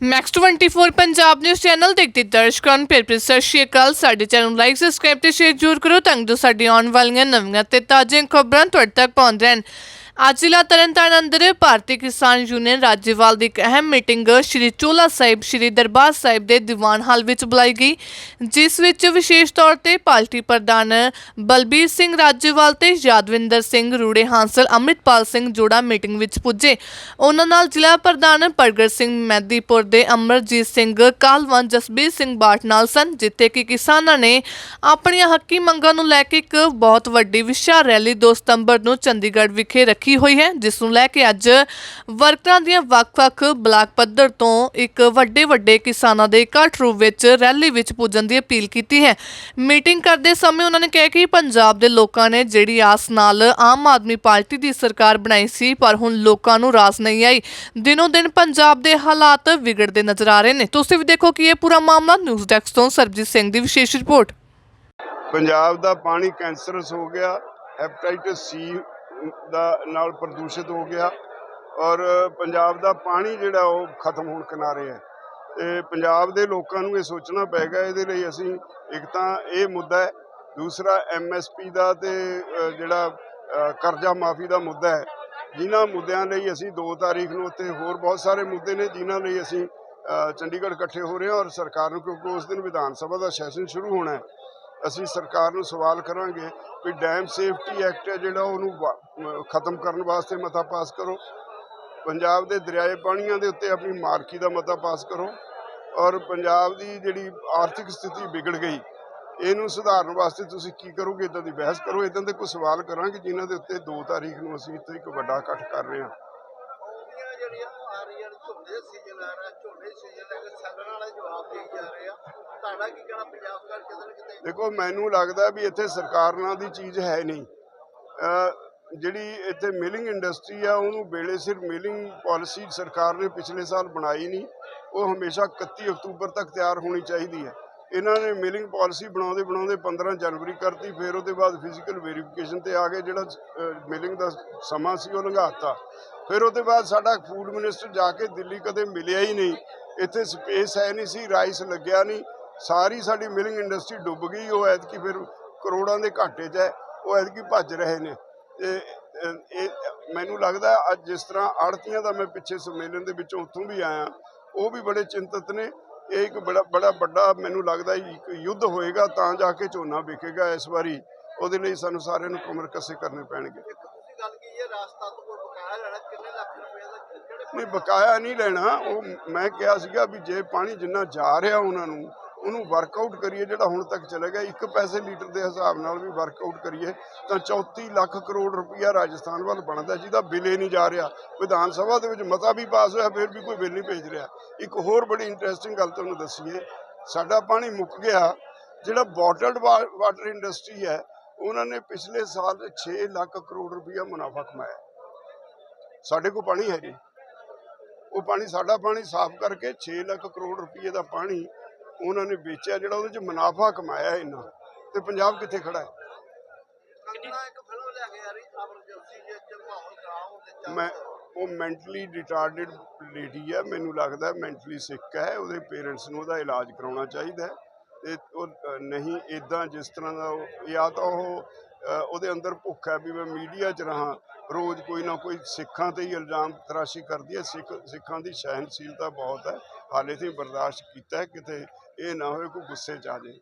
Max 24 Punjab news channel ਦੇਖਦੇ ਦਰਸ਼ਕਾਂ ਨੂੰ ਪਿਆਰ ਭਰੀ ਸਤਿ ਸ਼੍ਰੀ ਅਕਾਲ ਸਾਡੇ ਚੈਨਲ ਨੂੰ ਲਾਈਕ ਸਬਸਕ੍ਰਾਈਬ ਤੇ ਸ਼ੇਅਰ ਜ਼ਰੂਰ ਕਰੋ ਤਾਂ ਜੋ ਸਾਡੀ ਆਉਣ ਵਾਲੀਆਂ ਨਵੀਆਂ ਤੇ ਤਾਜ਼ੀਆਂ ਖਬਰਾਂ ਤੁਹਾਡੇ ਤੱਕ ਪਹੁੰਚ ਰਹਿਣ ਅੱਜ ਜ਼ਿਲ੍ਹਾ ਤਰਨਤਾਰਨ ਅੰਦਰ ਭਾਰਤੀ ਕਿਸਾਨ ਯੂਨੀਅਨ ਰਾਜੇਵਾਲ ਦੀ ਇੱਕ ਅਹਿਮ ਮੀਟਿੰਗ ਸ਼੍ਰੀ ਚੋਲਾ ਸਾਹਿਬ, ਸ਼੍ਰੀ ਦਰਬਾਰ ਸਾਹਿਬ ਦੇ ਦੀਵਾਨ ਹਾਲ ਵਿੱਚ ਬੁਲਾਈ ਗਈ, ਜਿਸ ਵਿੱਚ ਵਿਸ਼ੇਸ਼ ਤੌਰ ਤੇ ਪਾਰਟੀ ਪ੍ਰਧਾਨ ਬਲਬੀਰ ਸਿੰਘ ਰਾਜੇਵਾਲ ਤੇ ਯਾਦਵਿੰਦਰ ਸਿੰਘ, ਰੂੜੇ ਹਾਂਸਲ, ਅੰਮ੍ਰਿਤਪਾਲ ਸਿੰਘ ਜੋੜਾ ਮੀਟਿੰਗ ਵਿੱਚ ਪੁੱਜੇ। ਉਹਨਾਂ ਨਾਲ ਜ਼ਿਲ੍ਹਾ ਪ੍ਰਧਾਨ ਪ੍ਰਗਟ ਸਿੰਘ ਮਹਿਦੀਪੁਰ ਦੇ ਅਮਰਜੀਤ ਸਿੰਘ, ਕਾਲਵਨ ਜਸਬੀਰ ਸਿੰਘ ਬਾਟ ਨਾਲ ਸਨ, ਜਿੱਥੇ ਕਿ ਕਿਸਾਨਾਂ ਨੇ ਆਪਣੀਆਂ ਹੱਕੀ ਮੰਗਾਂ ਨੂੰ ਲੈ ਕੇ ਇੱਕ ਬਹੁਤ ਵੱਡੀ ਵਿਸ਼ਾ ਰੈਲੀ 2 ਸਤੰਬਰ ਨੂੰ ਚੰਡੀਗੜ੍ਹ ਵਿਖੇ ਰੱਖੀ ਹੋਈ ਹੈ? ਜਿਸ ਨੂੰ ਲੈ ਕੇ ਅੱਜ ਵਰਕਰਾਂ ਦੀਆਂ ਵੱਖ-ਵੱਖ ਬਲਾਕ ਪੱਧਰ ਤੋਂ ਇੱਕ ਵੱਡੇ ਵੱਡੇ ਕਿਸਾਨਾਂ ਦੇ ਇਕੱਠ ਰੂਪ ਵਿੱਚ ਰੈਲੀ ਵਿੱਚ ਪੁੱਜਣ ਦੀ ਅਪੀਲ ਕੀਤੀ ਹੈ। ਮੀਟਿੰਗ ਕਰਦੇ ਸਮੇਂ ਉਹਨਾਂ ਨੇ ਕਿਹਾ ਕਿ ਪੰਜਾਬ ਦੇ ਲੋਕਾਂ ਨੇ ਜਿਹੜੀ ਆਸ ਨਾਲ ਆਮ ਆਦਮੀ ਪਾਰਟੀ ਦੀ ਸਰਕਾਰ ਬਣਾਈ ਸੀ, ਪਰ ਹੁਣ ਲੋਕਾਂ ਨੂੰ ਰਾਸ ਨਹੀਂ ਆਈ। ਦਿਨੋਂ ਦਿਨ ਪੰਜਾਬ ਦੇ ਹਾਲਾਤ ਵਿਗੜਦੇ ਨਜ਼ਰ ਆ ਰਹੇ ਨੇ। ਤੁਸੀਂ ਵੀ ਦੇਖੋ ਕਿ ਇਹ ਪੂਰਾ ਮਾਮਲਾ ਨਿਊਜ਼ ਡੈਸਕ ਤੋਂ ਸਰਬਜੀਤ ਸਿੰਘ ਦੀ ਵਿਸ਼ੇਸ਼ ਰਿਪੋਰਟ। ਪੰਜਾਬ ਦਾ ਪਾਣੀ ਕੈਂਸਰਸ ਹੋ ਗਿਆ ਹੈਪੇਟਾਈਟਸ ਸੀ ਦਾ ਨਾਲ ਪ੍ਰਦੂਸ਼ਿਤ ਹੋ ਗਿਆ ਔਰ ਪੰਜਾਬ ਦਾ ਪਾਣੀ ਜਿਹੜਾ ਉਹ ਖਤਮ ਹੋਣ ਕਿਨਾਰੇ ਹੈ। ਤੇ ਪੰਜਾਬ ਦੇ ਲੋਕਾਂ ਨੂੰ ਇਹ ਸੋਚਣਾ ਪਏਗਾ ਇਹਦੇ ਲਈ ਅਸੀਂ ਇੱਕ ਤਾਂ ਇਹ ਮੁੱਦਾ ਹੈ, ਦੂਸਰਾ ਐਮਐਸਪੀ ਦਾ ਤੇ ਜਿਹੜਾ ਕਰਜ਼ਾ ਮਾਫੀ ਦਾ ਮੁੱਦਾ ਹੈ, ਜਿਨ੍ਹਾਂ ਮੁੱਦਿਆਂ ਲਈ ਅਸੀਂ 2 ਤਾਰੀਖ ਨੂੰ ਉੱਤੇ ਹੋਰ ਬਹੁਤ ਸਾਰੇ ਮੁੱਦੇ ਨੇ, ਜਿਨ੍ਹਾਂ ਲਈ ਅਸੀਂ ਚੰਡੀਗੜ੍ਹ ਇਕੱਠੇ ਹੋ ਰਹੇ ਹਾਂ ਔਰ ਸਰਕਾਰ ਨੂੰ ਕਿਉਂਕਿ ਉਸ ਦਿਨ ਵਿਧਾਨ ਸਭਾ ਦਾ ਸੈਸ਼ਨ ਸ਼ੁਰੂ ਹੋਣਾ ਹੈ। ਅਸੀਂ ਸਰਕਾਰ ਨੂੰ ਸਵਾਲ ਕਰਾਂਗੇ ਵੀ ਡੈਮ ਸੇਫਟੀ ਐਕਟ ਹੈ ਜਿਹੜਾ ਉਹਨੂੰ ਖਤਮ ਕਰਨ ਵਾਸਤੇ ਮਤਾ ਪਾਸ ਕਰੋ। ਪੰਜਾਬ ਦੇ ਦਰਿਆਏ ਪਾਣੀਆਂ ਦੇ ਉੱਤੇ ਆਪਣੀ ਮਾਰਕੀ ਦਾ ਮਤਾ ਪਾਸ ਕਰੋ ਔਰ ਪੰਜਾਬ ਦੀ ਜਿਹੜੀ ਆਰਥਿਕ ਸਥਿਤੀ ਵਿਗੜ ਗਈ, ਇਹਨੂੰ ਸੁਧਾਰਨ ਵਾਸਤੇ ਤੁਸੀਂ ਕੀ ਕਰੋਗੇ? ਇਦਾਂ ਦੀ ਬਹਿਸ ਕਰੋ। ਇਦਾਂ ਦੇ ਕੋਈ ਸਵਾਲ ਕਰਾਂਗੇ ਜਿਨ੍ਹਾਂ ਦੇ ਉੱਤੇ 2 ਤਾਰੀਖ ਨੂੰ ਅਸੀਂ ਇੱਥੇ ਇੱਕ ਵੱਡਾ ਇਕੱਠ ਕਰ ਰਹੇ ਹਾਂ। ਜਿਹੜੀਆਂ ਆ ਰਹੀਆਂ ਝੋਨੇ ਸੀਜ਼ਨ ਆ ਰਿਹਾ, ਝੋਨੇ ਸੀਜ਼ਨ ਲੈ ਕੇ ਸੰਗਣ ਜਵਾਬ ਦੇਈ ਜਾ ਰਹੇ ਤੁਹਾਡਾ ਕੀ ਕਹਿਣਾ ਪੰਜਾਬ ਸਰਕਾਰ ਕਿਤੇ ਨਾ ਕਿਤੇ? ਦੇਖੋ, ਮੈਨੂੰ ਲੱਗਦਾ ਵੀ ਇੱਥੇ ਸਰਕਾਰ ਨਾਂ ਦੀ ਚੀਜ਼ ਹੈ ਨਹੀਂ। ਜਿਹੜੀ ਇੱਥੇ ਮਿਲਿੰਗ ਇੰਡਸਟਰੀ ਆ, ਉਹਨੂੰ ਵੇਲੇ ਸਿਰ ਮਿਲਿੰਗ ਪਾਲਿਸੀ ਸਰਕਾਰ ਨੇ ਪਿਛਲੇ ਸਾਲ ਬਣਾਈ ਨਹੀਂ। ਉਹ ਹਮੇਸ਼ਾ 31 ਅਕਤੂਬਰ ਤੱਕ ਤਿਆਰ ਹੋਣੀ ਚਾਹੀਦੀ ਹੈ। ਇਹਨਾਂ ਨੇ ਮਿਲਿੰਗ ਪਾਲਿਸੀ ਬਣਾਉਂਦੇ ਬਣਾਉਂਦੇ 15 ਜਨਵਰੀ ਕਰਤੀ, ਫਿਰ ਉਹਦੇ ਬਾਅਦ ਫਿਜ਼ੀਕਲ ਵੈਰੀਫਿਕੇਸ਼ਨ ਤੇ ਆ ਗਏ, ਜਿਹੜਾ ਮਿਲਿੰਗ ਦਾ ਸਮਾਂ ਸੀ, ਉਹ ਲੰਘਾਤਾ। ਫਿਰ ਉਹਦੇ ਬਾਅਦ ਸਾਡਾ ਫੂਡ ਮਿਨਿਸਟਰ ਜਾ ਕੇ ਦਿੱਲੀ ਕਦੇ ਮਿਲਿਆ ਹੀ ਨਹੀਂ। ਇੱਥੇ ਸਪੇਸ ਹੈ ਨਹੀਂ ਸੀ ਰਾਈਸ ਲੱਗਿਆ ਨਹੀਂ। ਸਾਰੀ ਸਾਡੀ ਮਿਲਿੰਗ ਇੰਡਸਟਰੀ ਡੁੱਬ ਗਈ ਉਹ ਐਤਕੀ ਫਿਰ ਕਰੋੜਾਂ ਦੇ ਘਾਟੇ 'ਚ ਹੈ ਉਹ ਐਤਕੀ ਭੱਜ ਰਹੇ ਨੇ। ਤੇ ਇਹ ਮੈਨੂੰ ਲੱਗਦਾ ਅੱਜ ਜਿਸ ਤਰ੍ਹਾਂ ਆੜਤੀਆਂ ਦਾ ਮੈਂ ਪਿੱਛੇ ਸੰਮੇਲਨ ਦੇ ਵਿੱਚੋਂ ਉੱਥੋਂ ਵੀ ਆਇਆ ਉਹ ਵੀ ਬੜੇ ਚਿੰਤਤ ਨੇ। ਇਹ ਇੱਕ ਬੜਾ ਬੜਾ ਵੱਡਾ ਮੈਨੂੰ ਲੱਗਦਾ ਇੱਕ ਯੁੱਧ ਹੋਏਗਾ ਤਾਂ ਜਾ ਕੇ ਝੋਨਾ ਵਿਕੇਗਾ ਇਸ ਵਾਰੀ। ਉਹਦੇ ਲਈ ਸਾਨੂੰ ਸਾਰਿਆਂ ਨੂੰ ਕਮਰ ਕੱਸੇ ਕਰਨੇ ਪੈਣਗੇ। ਤੁਸੀਂ ਗੱਲ ਕੀ ਹੈ ਰਾਜਸਥਾਨ ਤੋਂ ਕੋਈ ਬਕਾਇਆ ਲੈਣਾ ਕਿੰਨੇ ਲੱਖ ਰੁਪਏ ਦਾ ਨਹੀਂ ਬਕਾਇਆ ਨਹੀਂ ਲੈਣਾ। ਉਹ ਮੈਂ ਕਿਹਾ ਸੀਗਾ ਵੀ ਜੇ ਪਾਣੀ ਜਿੰਨਾ ਜਾ ਰਿਹਾ ਉਹਨਾਂ ਨੂੰ ਉਹਨੂੰ ਵਰਕਆਊਟ ਕਰੀਏ ਜਿਹੜਾ ਹੁਣ ਤੱਕ ਚਲਾ ਗਿਆ, ਇੱਕ ਪੈਸੇ ਲੀਟਰ ਦੇ ਹਿਸਾਬ ਨਾਲ ਵੀ ਵਰਕਆਊਟ ਕਰੀਏ, ਤਾਂ 34 ਲੱਖ ਕਰੋੜ ਰੁਪਈਆ ਰਾਜਸਥਾਨ ਵੱਲ ਬਣਦਾ, ਜਿਹਦਾ ਬਿੱਲ ਹੀ ਨਹੀਂ ਜਾ ਰਿਹਾ। ਵਿਧਾਨ ਸਭਾ ਦੇ ਵਿੱਚ ਮਤਾ ਵੀ ਪਾਸ ਹੋਇਆ, ਫਿਰ ਵੀ ਕੋਈ ਬਿੱਲ ਨਹੀਂ ਭੇਜ ਰਿਹਾ। ਇੱਕ ਹੋਰ ਬੜੀ ਇੰਟਰਸਟਿੰਗ ਗੱਲ ਤੁਹਾਨੂੰ ਦੱਸੀਏ, ਸਾਡਾ ਪਾਣੀ ਮੁੱਕ ਗਿਆ, ਜਿਹੜਾ ਬੋਟਲਡ ਵਾਟਰ ਇੰਡਸਟਰੀ ਹੈ, ਉਹਨਾਂ ਨੇ ਪਿਛਲੇ ਸਾਲ 6 ਲੱਖ ਕਰੋੜ ਰੁਪਈਆ ਮੁਨਾਫਾ ਕਮਾਇਆ। ਸਾਡੇ ਕੋਲ ਪਾਣੀ ਹੈ ਜੀ ਉਹ ਪਾਣੀ, ਸਾਡਾ ਪਾਣੀ ਸਾਫ਼ ਕਰਕੇ 6 ਲੱਖ ਕਰੋੜ ਰੁਪਏ ਦਾ ਪਾਣੀ ਉਹਨਾਂ ਨੇ ਵੇਚਿਆ ਜਿਹੜਾ ਉਹਦੇ ਚ ਮੁਨਾਫਾ ਕਮਾਇਆ ਇੰਨਾ। ਤੇ ਪੰਜਾਬ ਕਿੱਥੇ ਖੜਾ ਹੈ? ਮੈਂ ਉਹ ਮੈਂਟਲੀ ਰਿਟਾਰਡਡ ਲੇਡੀ ਹੈ ਮੈਨੂੰ ਲੱਗਦਾ ਮੈਂਟਲੀ ਸਿੱਕ ਹੈ ਉਹਦੇ ਪੇਰੈਂਟਸ ਨੂੰ ਉਹਦਾ ਇਲਾਜ ਕਰਾਉਣਾ ਚਾਹੀਦਾ ਹੈ। ਤੇ ਉਹ ਨਹੀਂ ਇਦਾਂ ਜਿਸ ਤਰ੍ਹਾਂ ਦਾ ਉਹ ਜਾਂ ਤਾਂ ਉਹ ਉਹਦੇ ਅੰਦਰ ਭੁੱਖ ਹੈ ਵੀ ਮੈਂ ਮੀਡੀਆ 'ਚ ਰਹਾ ਰੋਜ਼ ਕੋਈ ਨਾ ਕੋਈ ਸਿੱਖਾਂ ਤੇ ਹੀ ਇਲਜ਼ਾਮ ਤਰਾਸ਼ੀ ਕਰਦੀ ਹੈ। ਸਿੱਖ, ਸਿੱਖਾਂ ਦੀ ਸਹਿਨਸ਼ੀਲਤਾ ਬਹੁਤ ਹੈ। ਹਾਲੇ ਤੇ ਬਰਦਾਸ਼ਤ ਕੀਤਾ ਕਿਤੇ ਇਹ ਨਾ ਹੋਵੇ ਕੋਈ ਗੁੱਸੇ 'ਚ ਆ ਜਾਏ।